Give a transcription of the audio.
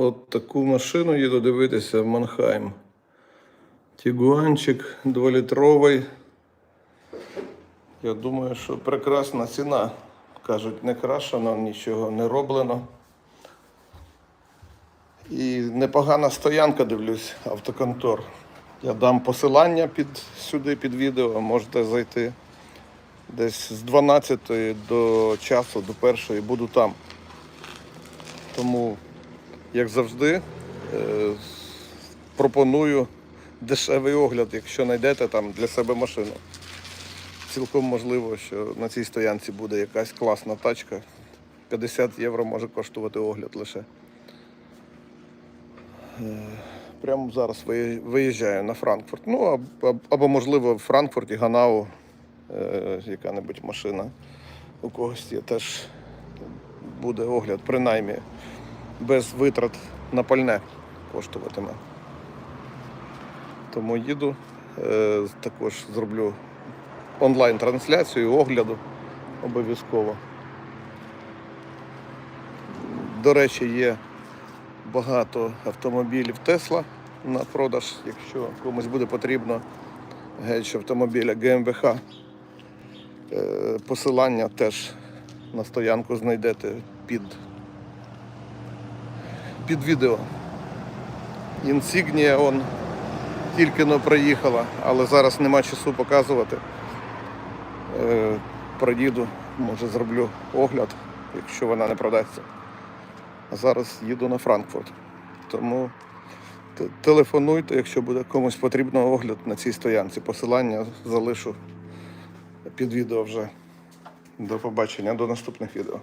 От таку машину їду дивитися в Манхайм. Тігуанчик 2-літровий. Я думаю, що прекрасна ціна. Кажуть, не крашено, нічого не роблено. І непогана стоянка, дивлюсь, автоконтор. Я дам посилання під, сюди під відео, можете зайти. Десь з 12 до часу, до першої буду там. Тому, як завжди, е, пропоную дешевий огляд, якщо знайдете там для себе машину. Цілком можливо, що на цій стоянці буде якась класна тачка. 50 євро може коштувати огляд лише. Е, Прямо зараз виїжджаю на Франкфурт. Ну, аб- аб- або, можливо, в Франкфурті, Ганау, е, яка-небудь машина у когось є, теж буде огляд, принаймні, без витрат на пальне коштуватиме. Тому їду, е, також зроблю онлайн-трансляцію, огляду обов'язково. До речі, є багато автомобілів Тесла на продаж, якщо комусь буде потрібно геть автомобіля ГМВХ. Е, Посилання теж на стоянку знайдете під, під відео. Інсігнія он тільки но приїхала, але зараз нема часу показувати. Е, Проїду, може зроблю огляд, якщо вона не продасться. А зараз їду на Франкфурт. Тому те- телефонуйте, якщо буде комусь потрібно огляд на цій стоянці. Посилання залишу під відео вже. До побачення, до наступних відео.